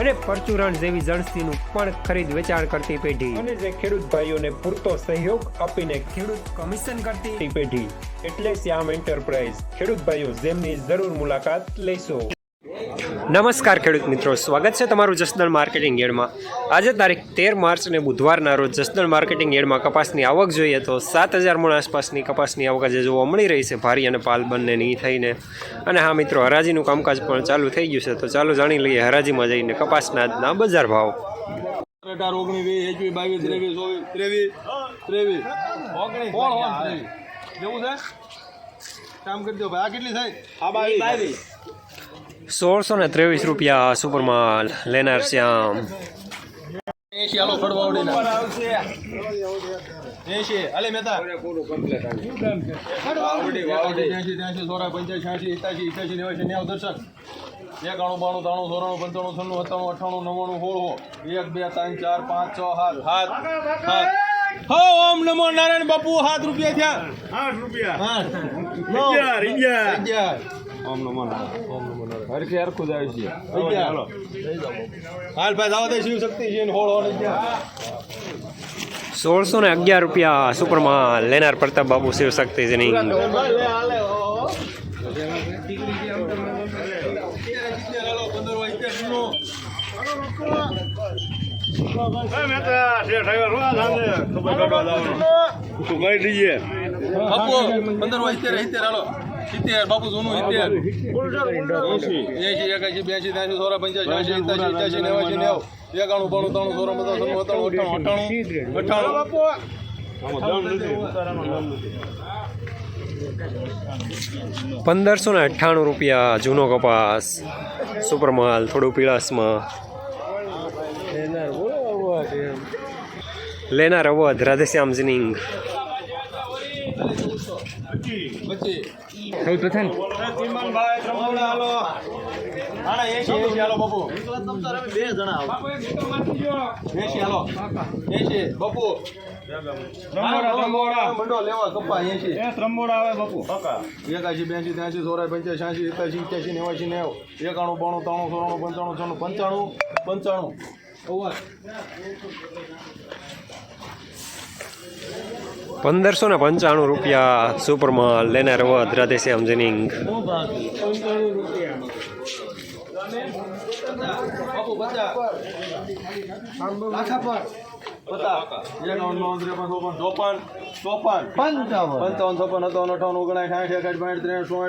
અને પરચુરણ જેવી જણસીનું પણ ખરીદ વેચાણ કરતી પેઢી. અને જે ખેડૂત ભાઈઓને પૂરતો સહયોગ આપીને ખેડૂત કમિશન કરતી પેઢી. એટલે શ્યામ એન્ટરપ્રાઇઝ ખેડૂત ભાઈઓ, જેમની જરૂર મુલાકાત લેશો નમસ્કાર ખેડૂત મિત્રો સ્વાગત છે તમારું જસદણ માર્કેટિંગ એડમાં. આજે તારીખ તેર માર્ચ અને બુધવારના રોજ જસદણ માર્કેટિંગ એડમાં કપાસની આવક જોઈએ તો સાત હજાર મણ આસપાસની કપાસની આવક આજે જોવા મળી રહી છે ભારી અને પાલ બંનેની થઈને. અને હા મિત્રો હરાજીનું કામકાજ પણ ચાલુ થઈ ગયું છે તો ચાલો જાણી લઈએ હરાજીમાં જઈને કપાસના આજના બજાર ભાવ. અઢાર ઓગણીસ એકવીસ બાવીસ ત્રેવીસ ચોવીસ ત્રેવીસ ત્રેવીસ. ઓગણીસ કોણ હોન ત્રેવીસ? જેવું છે? કામ કરી દો ભાઈ. આ કેટલી થાય આ બાવીસ. સોળસો ને ત્રેવીસ રૂપિયા સુપરમાલ લેનાર શ્યામ એકાણું બાણું ત્રાણું ધોરણ પંચાણું છન્નું સત્તાણું અઠાણું નવ્વાણું હોળો એક બે ત્રણ ચાર પાંચ છ સાત સાત સાત હો ઓમ નમો નારાયણ બાપુ સાત રૂપિયા. થયા આઠ. રૂપિયા ઓમ નમો નારાયણ ઓમ છે હાલ ભાઈ શિવ શક્તિ છે સોળસો ને અગિયાર રૂપિયા સુપરમાં લેનાર પ્રતાપ બાબુ શિવ શક્તિ બાપુ પંદર વાગ્યા સિત્તેર હાલો. સિત્તેર બાપુ જૂનું સિત્તેર. એસી એકાશી બ્યાસી ત્યાંસી સોળા પંચ્યાસી એસી એકાશી એકાશી નેવાસી નેવ. એકાણું બાણું ત્રણ સોળા બધા સોળું અઠાણું અઠાણું અઠાણું પંદરસો ને અઠ્ઠાણું રૂપિયા જૂનો કપાસ સુપરમાલ થોડું પીળાસમાં લેનાર અવધ રાધેશ્યામ જિનિંગ પછી સૌ પ્રથમ. એકાશી બ્યાસી ત્યાંસી સોળા પંચ્યાસી છ્યાસી એકાશી ઇઠ્યાસી નેવાસી નેવ એકાણું બાણું ત્રાણું સોળાણું પંચાણું છન્નું પંચાણું પંચાણું અવાજ પંદરસો ને પંચાણું રૂપિયા સુપરમાલ લેનાર અવધ રાધેશ્યામ જિનિંગ બાપુ ચોપન ચોપન. પંચાવન. પંચાવન સત્તાવન અઠાવન સાઠ એકાઠ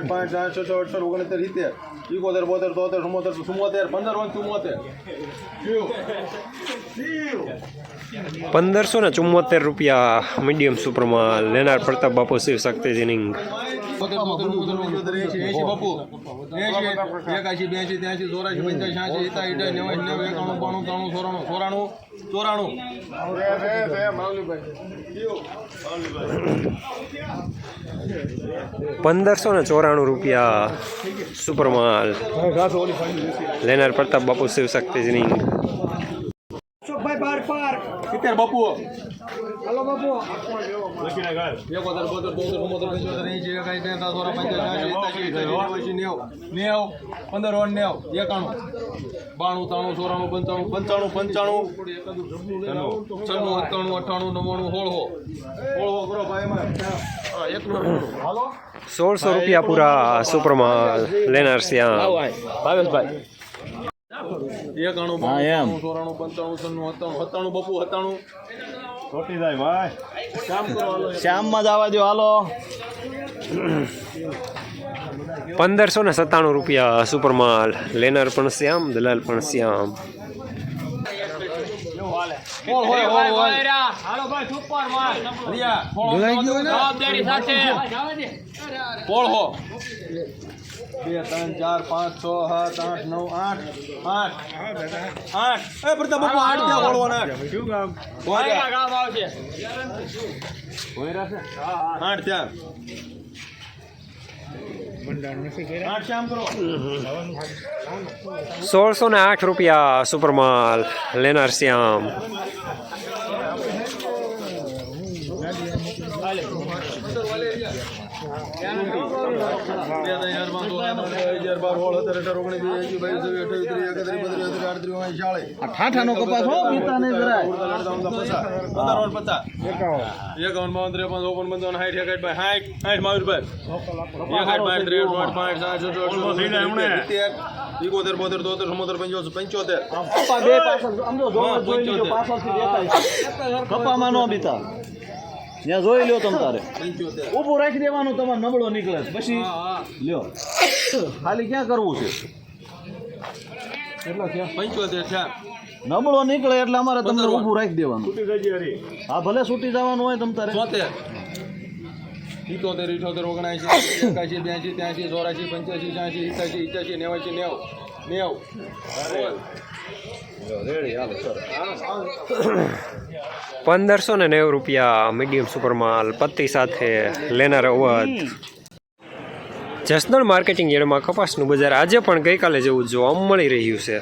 પાંચ સાઠ છસો સિત્તેર. બોતેર તોતેર ચુમ્મોતેર ચુમ્મોતેર પંદર વન ચુમ્મોતેર પંદરસો ને ચુમ્મોતેર રૂપિયા મીડિયમ સુપરમાલ લેનાર પ્રતાપ બાપુ શિવશક્તિ જિનિંગ એસી એકાશી બ્યાસી ત્યાંસી ચોરાશી પંચ્યાસી નેવાસી નેવું એકાણું બાણું ત્રાણું ચોરાણું ચોરાણું. ચોરાણું. પંદરસો ને ચોરાણું રૂપિયા સુપરમાલ લેનાર પ્રતાપ બાપુ શિવશક્તિ જિનિંગ સિત્તેર બાપુ લખીને ગાય એકોતેર બોતેર ચૌતેર ચુમ્મોતેર પંચોતેર ચોરા પંચાસી એકાશી એકાશી નેવાસી નેવ નેવ પંદર વન નેવ એકાણું. બાણું ત્રાણું ચોરાણું પંચાણું પંચાણું પંચાણું. છન્નું અઠ્ઠાણું અઠ્ઠાણું નવ્વાણું હોળહો હોળહો કરો ભાઈ હાલો. સોળસો રૂપિયા પૂરા સુપરમાં લેનાર શ્યામ એકાણું બાણું ચોરાણું પંચાણું સન્નું સત્તાણું સત્તાણું બપુ સત્તાણું. ચોટી જાય ભાઈ. કામ કરો હાલો શ્યામમાં જવા દો હાલો. પંદરસો ને સત્તાણું રૂપિયા સુપરમાલ લેનાર પણ શ્યામ દલાલ પણ શ્યામ. જવાબદારી સાથે. પોળહો બે ત્રણ ચાર પાંચ છ સાત આઠ નવ આઠ આઠ આઠ. એ પ્રતાપ બાપુ આઠ ક્યાં વળવાના? આઠ શું કામ? આવશે. આઠ છે આઠ શ્યામ સોળસો ને આઠ રૂપિયા સુપરમાલ લેનાર શ્યામ. ચાલીસ ઠાઠાનો કપાસ હો એકાવન બાવન ત્રેપન ચોપન પંચાવન સાઠ એકાઠ બાય સાઠ સાઠ માવીર ભાઈ એકાઠ બાય ત્રેસઠ આઠ પાંચ સાત છ ઓળખો થઈને હમણે. સિત્તેર ઇકોતેર બોતેર તોતેર ચુમ્મોતેર પંચોતેર પંચોતેર કપા બે પાછળ. પાછળથી દેખાય કપામાં નો બીતા ત્યાં જોઈ લ્યો તમ તારે. ઊભું રાખી દેવાનું તમારે નબળો નીકળે. પછી લ્યો. ખાલી ક્યાં કરવું છે? એટલા ક્યાં? પંચોતેર છે. નબળો નીકળે એટલે અમારે તમને ઊભું રાખી દેવાનું. છૂટી જજી હરી. હા ભલે છૂટી જવાનું હોય તમ તારે. ચોતેર ઇઠોતેર ઓગણસી એકાશી બ્યાસી ત્યાસી ચોરાસી પંચ્યાસી છ્યાસી ઇઠ્યાસી ઇઠ્યાસી નેવાસી નેવ. નેવ. પંદરસો ને નેવું રૂપિયા મીડિયમ સુપરમાલ પત્તી સાથે લેનાર અવધ. જસદણ માર્કેટિંગ યાર્ડમાં કપાસનું બજાર આજે પણ ગઈકાલે જેવું જોવા મળી રહ્યું છે.